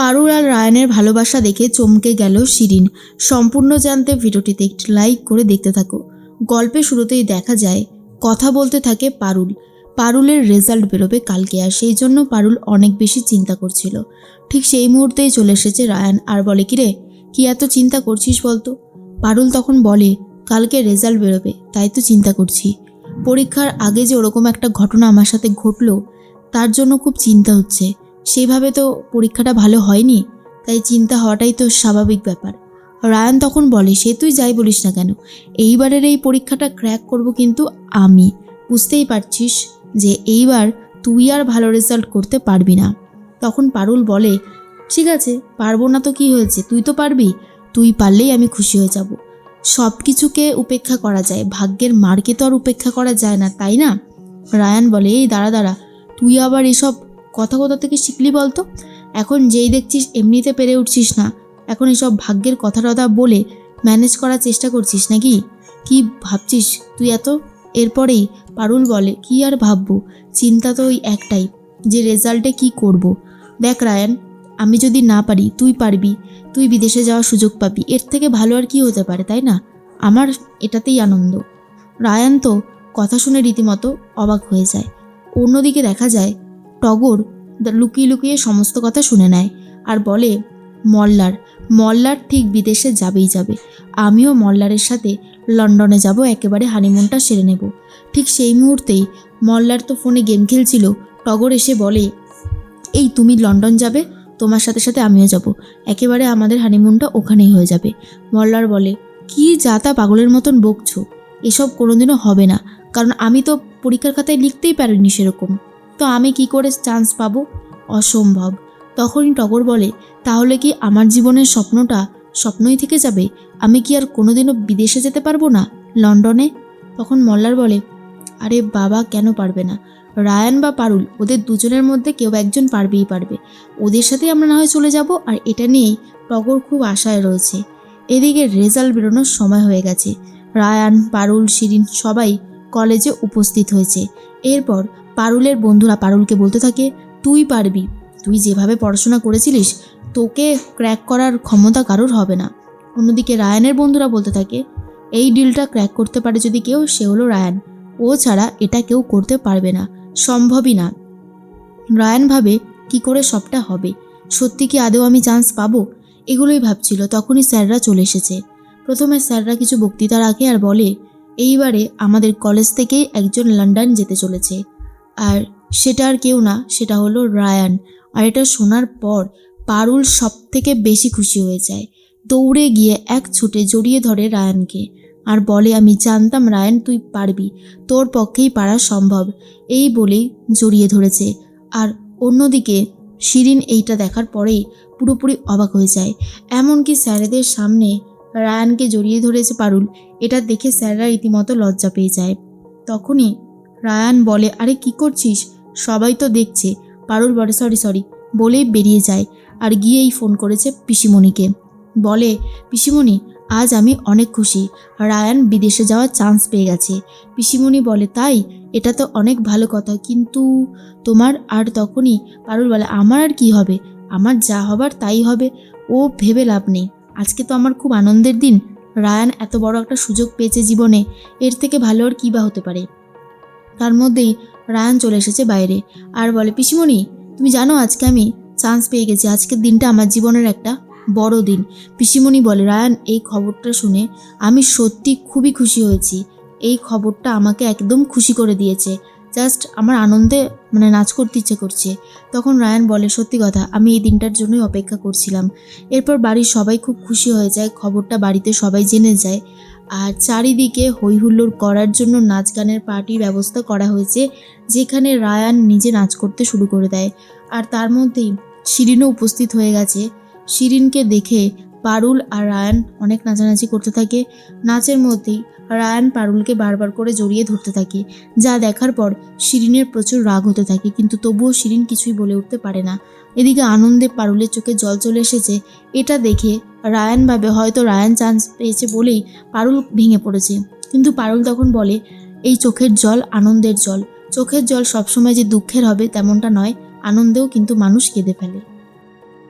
পারুল আর রায়ানের ভালোবাসা দেখে চমকে গেল শিরিন। সম্পূর্ণ জানতে ভিডিওটিতে একটি লাইক করে দেখতে থাকো। গল্পের শুরুতেই দেখা যায়, কথা বলতে থাকে পারুল। পারুলের রেজাল্ট বেরোবে কালকে আর সেই জন্য পারুল অনেক বেশি চিন্তা করছিল। ঠিক সেই মুহূর্তেই চলে এসেছে রায়ান আর বলে, কিরে, কি এত চিন্তা করছিস বলতো? পারুল তখন বলে, কালকে রেজাল্ট বেরোবে, তাই তো চিন্তা করছি। পরীক্ষার আগে যে ওরকম একটা ঘটনা আমার সাথে ঘটলো, তার জন্য খুব চিন্তা হচ্ছে। সেইভাবে তো পরীক্ষাটা ভালো হয়নি, তাই চিন্তা হওয়াটাই তো স্বাভাবিক ব্যাপার। রায়ান তখন বলে, সে তুই যাই বলিস না কেন, এইবারের এই পরীক্ষাটা ক্র্যাক করব কিন্তু আমি। বুঝতেই পারছিস যে এইবার তুই আর ভালো রেজাল্ট করতে পারবি না। তখন পারুল বলে, ঠিক আছে, পারব না তো কি হয়েছে? তুই তো পারবি, তুই পারলেই আমি খুশি হয়ে যাব। সব কিছুকে উপেক্ষা করা যায়, ভাগ্যের মারকে তো আর উপেক্ষা করা যায় না, তাই না? রায়ান বলে, এই দাঁড়া দাঁড়া, তুই আবার এসব কথা কোথা থেকে শিখলি বলতো? এখন যেই দেখছিস, এমনিতে পেরে উঠছিস না। এখন এসব ভাগ্যের কথা টথা বলে ম্যানেজ করার চেষ্টা করছিস নাকি? কি ভাবছিস? তুই এত এরপরেই পারুল বলে, কি আর ভাববো? চিন্তা তো ওই একটাই, যে রেজাল্টে কি করব। দেখ রায়ান, আমি যদি না পারি, তুই পারবি। তুই বিদেশে যাওয়ার সুযোগ পাবি। এর থেকে ভালো আর কি হতে পারে, তাই না? আমার এটাতেই আনন্দ। রায়ান তো কথা শুনে রীতিমতো অবাক হয়ে যায়। অন্যদিকে দেখা যায় টগর লুকিয়ে লুকিয়ে সমস্ত কথা শুনে নেয় আর বলে, মল্লার মল্লার ঠিক বিদেশে যাবেই যাবে। আমিও মল্লারের সাথে লন্ডনে যাব, একেবারে হানিমুনটা সেরে নেব। ঠিক সেই মুহূর্তেই মল্লার তো ফোনে গেম খেলছিল, টগর এসে বলে, এই তুমি লন্ডন যাবে, তোমার সাথে সাথে আমিও যাব। একেবারে আমাদের হানিমুনটা ওখানেই হয়ে যাবে। মল্লার বলে, কি যা তা পাগলের মতন বকছো? এসব কোনোদিনও হবে না। কারণ আমি তো পরীক্ষার খাতায় লিখতেই পারিনি সেরকম। তো আমি কি করে চান্স পাবো? অসম্ভব। তখনই টগর বলে, তাহলে কি আমার জীবনের স্বপ্নটা স্বপ্নই থেকে যাবে? আমি কি আর কোনোদিনও বিদেশে যেতে পারব না? লন্ডনে? তখন মল্লার বলে, আরে বাবা, কেন পারবে না? রায়ান বা পারুল, ওদের দুজনের মধ্যে কেউ একজন পারবেই পারবে। ওদের সাথেই আমরা না হয় চলে যাব, আর এটা নিয়েই টগর খুব আশায় রয়েছে। এদিকে রেজাল্ট বেরোনোর সময় হয়ে গেছে। রায়ান, পারুল, শিরিন সবাই কলেজে উপস্থিত হয়েছে। এরপর পারুলের বন্ধুরা পারুলকে বলতে থাকে, তুই পারবি। তুই যেভাবে পড়াশোনা করেছিলিস, তোকে ক্র্যাক করার ক্ষমতা কারোর হবে না। অন্যদিকে রায়ানের বন্ধুরা বলতে থাকে, এই ডিলটা ক্র্যাক করতে পারে যদি কেউ, সে হলো রায়ান। ও ছাড়া এটা কেউ করতে পারবে না, সম্ভবই না। রায়ান ভাবে, কি করে সবটা হবে? সত্যি কি আদৌ আমি চান্স পাবো? এগুলোই ভাবছিল, তখনই স্যাররা চলে এসেছে। প্রথমে স্যাররা কিছু বক্তৃতা রাখে আর বলে, এইবারে আমাদের কলেজ থেকেই একজন লন্ডন যেতে চলেছে। আর সেটা আর কেউ না, সেটা হলো রায়ান। আর এটা শোনার পর পারুল সব থেকে বেশি খুশি হয়ে যায়। দৌড়ে গিয়ে এক ছুটে জড়িয়ে ধরে রায়ানকে। আর বলে, আমি জানতাম রায়ান, তুই পারবি। তোর পক্ষেই পারা সম্ভব। এই বলেই জড়িয়ে ধরেছে। আর অন্যদিকে শিরিন এইটা দেখার পরেই পুরোপুরি অবাক হয়ে যায়। এমনকি স্যারেদের সামনে রায়ানকে জড়িয়ে ধরেছে পারুল। এটা দেখে স্যাররা রীতিমতো লজ্জা পেয়ে যায়। তখনই রায়ান বলে, আরে কি করছিস? সবাই তো দেখছে। পারুল বলে, সরি সরি। বলেই বেরিয়ে যায় আর গিয়েই ফোন করেছে পিসিমণিকে। বলে, পিসিমণি, আজ আমি অনেক খুশি। রায়ান বিদেশে যাওয়ার চান্স পেয়ে গেছে। পিসিমণি বলে, তাই? এটা তো অনেক ভালো কথা। কিন্তু তোমার আর তখনই পারুল বলে, আমার আর কি হবে? আমার যা হবার তাই হবে। ও ভেবে লাভ নেই। আজকে তো আমার খুব আনন্দের দিন। রায়ান এত বড় একটা সুযোগ পেয়েছে জীবনে। এর থেকে ভালো আর কী বা হতে পারে? তার মধ্যেই রায়ান চলে এসেছে বাইরে। আর বলে, পিসিমণি, তুমি জানো আজকে আমি চান্স পেয়ে গেছি। আজকের দিনটা আমার জীবনের একটা বড় দিন। পিসিমণি বলে, রায়ান, এই খবরটা শুনে আমি সত্যি খুবই খুশি হয়েছি। এই খবরটা আমাকে একদম খুশি করে দিয়েছে। জাস্ট আমার আনন্দে মানে নাচ করতে ইচ্ছে করছে। তখন রায়ান বলে, সত্যি কথা, আমি এই দিনটার জন্যই অপেক্ষা করছিলাম। এরপর বাড়ির সবাই খুব খুশি হয়ে যায়। খবরটা বাড়িতে সবাই জেনে যায়। আর চারিদিকে হইহুল্লোড় করার জন্য নাচ গানের পার্টির ব্যবস্থা করা হয়েছে, যেখানে রায়ান নিজে নাচ করতে শুরু করে দেয়। আর তার মধ্যেই শিরিনও উপস্থিত হয়ে গেছে। শিরিনকে দেখে পারুল আর রায়ান অনেক নাচানাচি করতে থাকে। নাচের মধ্যেই রায়ান পারুলকে বারবার করে জড়িয়ে ধরতে থাকে। যা দেখার পর শিরিনের প্রচুর রাগ হতে থাকে, কিন্তু তবুও শিরিন কিছুই বলে উঠতে পারে না। এদিকে আনন্দে পারুলের চোখে জল চলে এসেছে। এটা দেখে রায়ান ভাবে, হয়তো রায়ান চান্স পেয়েছে বলেই পারুল ভেঙে পড়েছে। কিন্তু পারুল তখন বলে, এই চোখের জল আনন্দের জল। চোখের জল সবসময় যে দুঃখের হবে তেমনটা নয়, আনন্দেও কিন্তু মানুষ কেঁদে ফেলে।